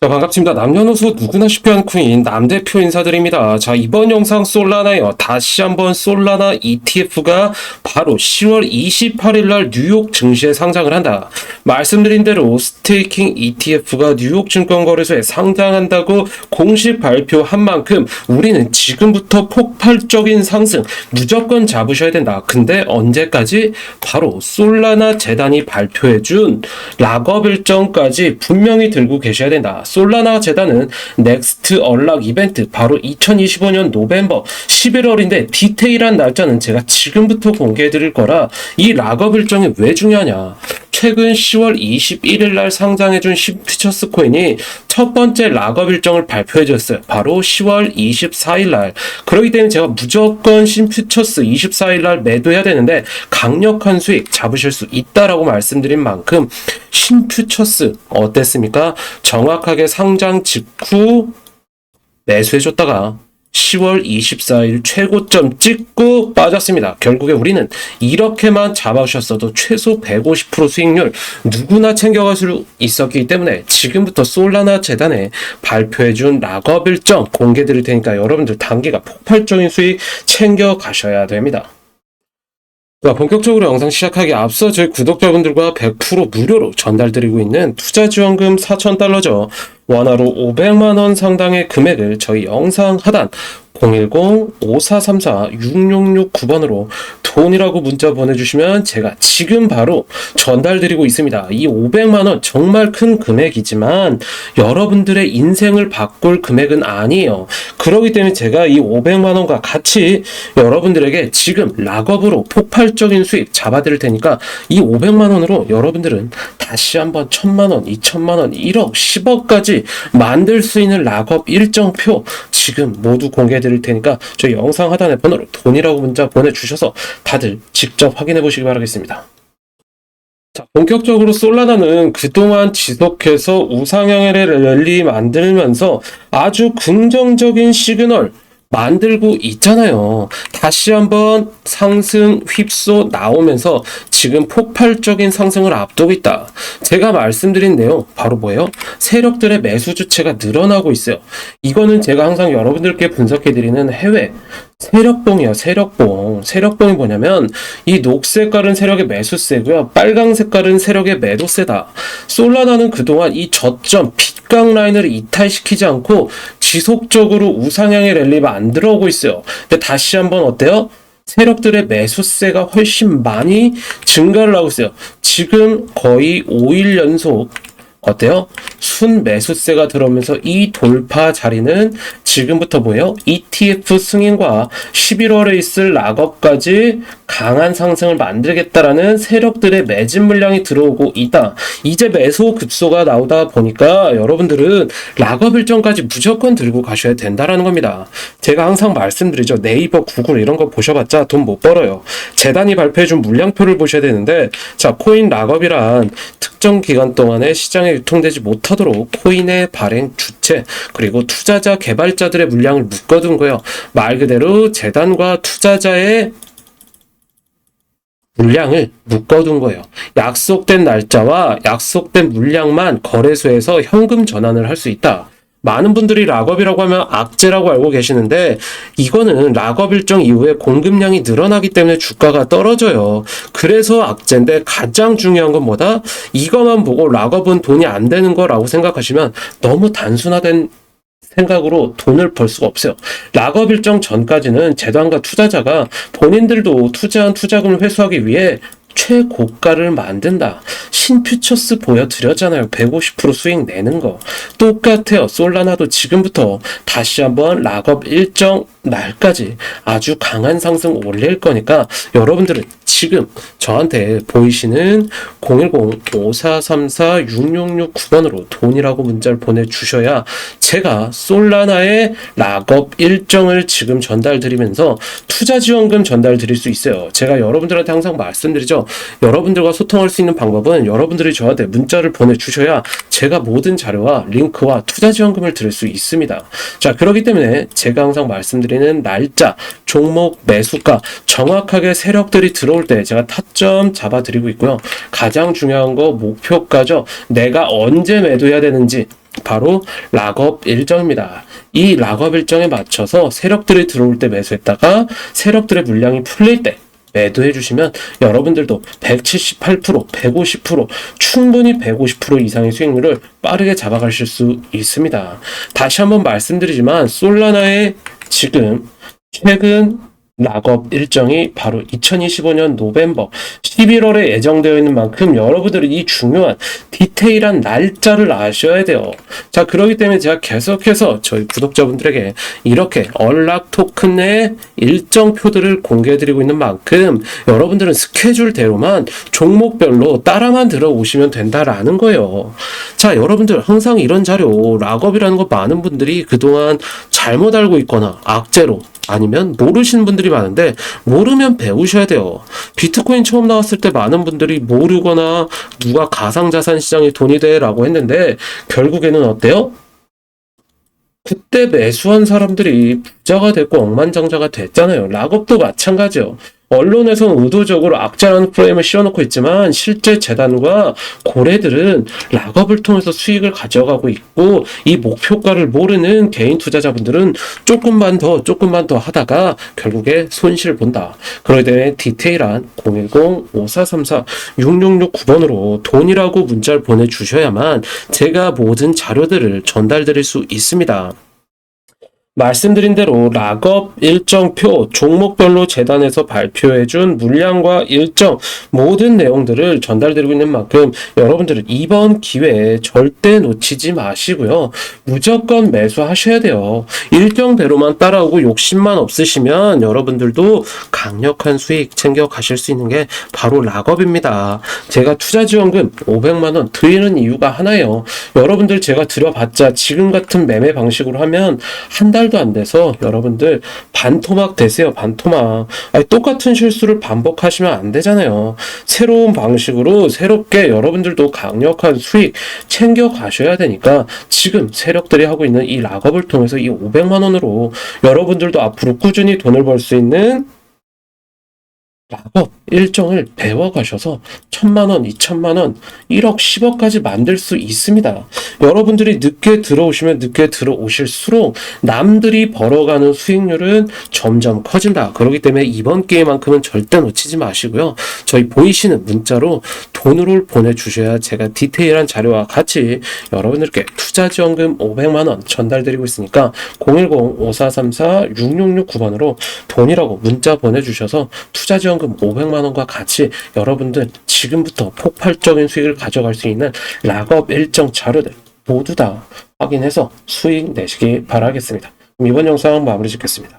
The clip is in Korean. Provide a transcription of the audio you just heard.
자, 반갑습니다. 남녀노소 누구나 쉽게 하는 코인 남대표 인사드립니다. 자, 이번 영상 솔라나요. 다시 한번 솔라나 ETF가 바로 10월 28일 날 뉴욕 증시에 상장을 한다. 말씀드린 대로 스테이킹 ETF가 뉴욕 증권거래소에 상장한다고 공식 발표한 만큼 우리는 지금부터 폭발적인 상승 무조건 잡으셔야 된다. 근데 언제까지? 바로 솔라나 재단이 발표해준 락업 일정까지 분명히 들고 계셔야 된다. 솔라나 재단은 넥스트 얼락 이벤트 바로 2025년 노벰버 11월인데 디테일한 날짜는 제가 지금부터 공개해 드릴 거라 이 락업 일정이 왜 중요하냐. 최근 10월 21일 날 상장해준 퓨처스 코인이 첫 번째 락업 일정을 발표해 줬어요. 바로 10월 24일 날. 그렇기 때문에 제가 무조건 신퓨처스 24일 날 매도해야 되는데 강력한 수익 잡으실 수 있다라고 말씀드린 만큼 신퓨처스 어땠습니까? 정확하게 상장 직후 매수해줬다가 10월 24일 최고점 찍고 빠졌습니다. 결국에 우리는 이렇게만 잡아주셨어도 최소 150% 수익률 누구나 챙겨갈 수 있었기 때문에 지금부터 솔라나 재단에 발표해준 락업 일정 공개 드릴 테니까 여러분들 단기가 폭발적인 수익 챙겨가셔야 됩니다. 자, 본격적으로 영상 시작하기 앞서 저희 구독자분들과 100% 무료로 전달드리고 있는 투자지원금 4,000달러죠. 원화로 500만원 상당의 금액을 저희 영상 하단 010-5434-6669번으로 돈이라고 문자 보내주시면 제가 지금 바로 전달드리고 있습니다. 이 500만원 정말 큰 금액이지만 여러분들의 인생을 바꿀 금액은 아니에요. 그렇기 때문에 제가 이 500만원과 같이 여러분들에게 지금 락업으로 폭발적인 수익 잡아드릴 테니까 이 500만원으로 여러분들은 다시 한번 1000만원, 2000만원, 1억, 10억까지 만들 수 있는 락업 일정표 지금 모두 공개해 드릴 테니까 저희 영상 하단에 번호로 돈이라고 문자 보내주셔서 다들 직접 확인해 보시기 바라겠습니다. 자, 본격적으로 솔라나는 그동안 지속해서 우상향의 랠리 만들면서 아주 긍정적인 시그널 만들고 있잖아요. 다시 한번 상승 휩소 나오면서 지금 폭발적인 상승을 앞두고 있다. 제가 말씀드린 내용 바로 뭐예요? 세력들의 매수 주체가 늘어나고 있어요. 이거는 제가 항상 여러분들께 분석해 드리는 해외 세력봉이요, 세력봉. 세력봉이 뭐냐면, 이 녹색깔은 세력의 매수세고요, 빨강 색깔은 세력의 매도세다. 솔라나는 그동안 이 저점, 빗강 라인을 이탈시키지 않고 지속적으로 우상향의 랠리 만들어 오고 있어요. 근데 다시 한번 어때요? 세력들의 매수세가 훨씬 많이 증가를 하고 있어요. 지금 거의 5일 연속 어때요? 순 매수세가 들어오면서 이 돌파 자리는 지금부터 뭐예요? ETF 승인과 11월에 있을 락업까지 강한 상승을 만들겠다라는 세력들의 매진 물량이 들어오고 있다. 이제 매수 급소가 나오다 보니까 여러분들은 락업 일정까지 무조건 들고 가셔야 된다라는 겁니다. 제가 항상 말씀드리죠. 네이버, 구글 이런 거 보셔봤자 돈 못 벌어요. 재단이 발표해준 물량표를 보셔야 되는데 자 코인 락업이란 특정 기간 동안에 시장에 유통되지 못하도록 코인의 발행 주체 그리고 투자자 개발자들의 물량을 묶어둔 거예요. 말 그대로 재단과 투자자의 물량을 묶어둔 거예요. 약속된 날짜와 약속된 물량만 거래소에서 현금 전환을 할 수 있다. 많은 분들이 락업이라고 하면 악재라고 알고 계시는데 이거는 락업 일정 이후에 공급량이 늘어나기 때문에 주가가 떨어져요. 그래서 악재인데 가장 중요한 건 뭐다? 이것만 보고 락업은 돈이 안 되는 거라고 생각하시면 너무 단순화된 생각으로 돈을 벌 수가 없어요. 락업 일정 전까지는 재단과 투자자가 본인들도 투자한 투자금을 회수하기 위해 최고가를 만든다. 신퓨처스 보여드렸잖아요. 150% 수익 내는 거. 똑같아요. 솔라나도 지금부터 다시 한번 락업 일정 날까지 아주 강한 상승 올릴 거니까 여러분들은 지금 저한테 보이시는 010-5434-6669번으로 돈이라고 문자를 보내주셔야 제가 솔라나의 락업 일정을 지금 전달드리면서 투자 지원금 전달드릴 수 있어요. 제가 여러분들한테 항상 말씀드리죠. 여러분들과 소통할 수 있는 방법은 여러분들이 저한테 문자를 보내주셔야 제가 모든 자료와 링크와 투자 지원금을 드릴 수 있습니다. 자, 그렇기 때문에 제가 항상 말씀드리는 날짜, 종목, 매수가 정확하게 세력들이 들어올 때 제가 타점 잡아드리고 있고요. 가장 중요한 거 목표가죠. 내가 언제 매도해야 되는지 바로 락업 일정입니다. 이 락업 일정에 맞춰서 세력들이 들어올 때 매수했다가 세력들의 물량이 풀릴 때 매도해 주시면 여러분들도 178%, 150% 충분히 150% 이상의 수익률을 빠르게 잡아가실 수 있습니다. 다시 한번 말씀드리지만 솔라나의 지금 최근 락업 일정이 바로 2025년 노벰버 11월에 예정되어 있는 만큼 여러분들이 이 중요한 디테일한 날짜를 아셔야 돼요. 자, 그렇기 때문에 제가 계속해서 저희 구독자분들에게 이렇게 얼락 토큰의 일정표들을 공개해드리고 있는 만큼 여러분들은 스케줄대로만 종목별로 따라만 들어오시면 된다라는 거예요. 자, 여러분들 항상 이런 자료, 락업이라는 거 많은 분들이 그동안 잘못 알고 있거나 악재로 아니면 모르시는 분들이 많은데 모르면 배우셔야 돼요. 비트코인 처음 나왔을 때 많은 분들이 모르거나 누가 가상자산 시장이 돈이 돼라고 했는데 결국에는 어때요? 그때 매수한 사람들이 부자가 됐고 억만장자가 됐잖아요. 락업도 마찬가지요. 언론에서는 의도적으로 악재라는 프레임을 씌워놓고 있지만 실제 재단과 고래들은 락업을 통해서 수익을 가져가고 있고 이 목표가를 모르는 개인 투자자분들은 조금만 더 조금만 더 하다가 결국에 손실을 본다. 그러기 때문에 디테일한 010-5434-6669번으로 돈이라고 문자를 보내주셔야만 제가 모든 자료들을 전달드릴 수 있습니다. 말씀드린 대로 락업 일정표 종목별로 재단에서 발표해준 물량과 일정 모든 내용들을 전달드리고 있는 만큼 여러분들은 이번 기회에 절대 놓치지 마시고요. 무조건 매수하셔야 돼요. 일정대로만 따라오고 욕심만 없으시면 여러분들도 강력한 수익 챙겨 가실 수 있는 게 바로 락업입니다. 제가 투자지원금 500만원 드리는 이유가 하나예요. 여러분들 제가 드려봤자 지금 같은 매매 방식으로 하면 한달 도 안 돼서 여러분들 반토막 되세요. 반토막. 아니, 똑같은 실수를 반복하시면 안 되잖아요. 새로운 방식으로 새롭게 여러분들도 강력한 수익 챙겨 가셔야 되니까 지금 세력들이 하고 있는 이 락업을 통해서 이 500만 원으로 여러분들도 앞으로 꾸준히 돈을 벌 수 있는 락업 일정을 배워가셔서 천만 원, 이천만 원, 1억, 10억까지 만들 수 있습니다. 여러분들이 늦게 들어오시면 늦게 들어오실수록 남들이 벌어가는 수익률은 점점 커진다. 그렇기 때문에 이번 기회만큼은 절대 놓치지 마시고요. 저희 보이시는 문자로 돈을 보내주셔야 제가 디테일한 자료와 같이 여러분들께 투자지원금 500만 원 전달드리고 있으니까 010-5434-6669번으로 돈이라고 문자 보내주셔서 투자지 원금 500만 원과 같이 여러분들 지금부터 폭발적인 수익을 가져갈 수 있는 락업 일정 자료들 모두 다 확인해서 수익 내시기 바라겠습니다. 그럼 이번 영상 마무리 짓겠습니다.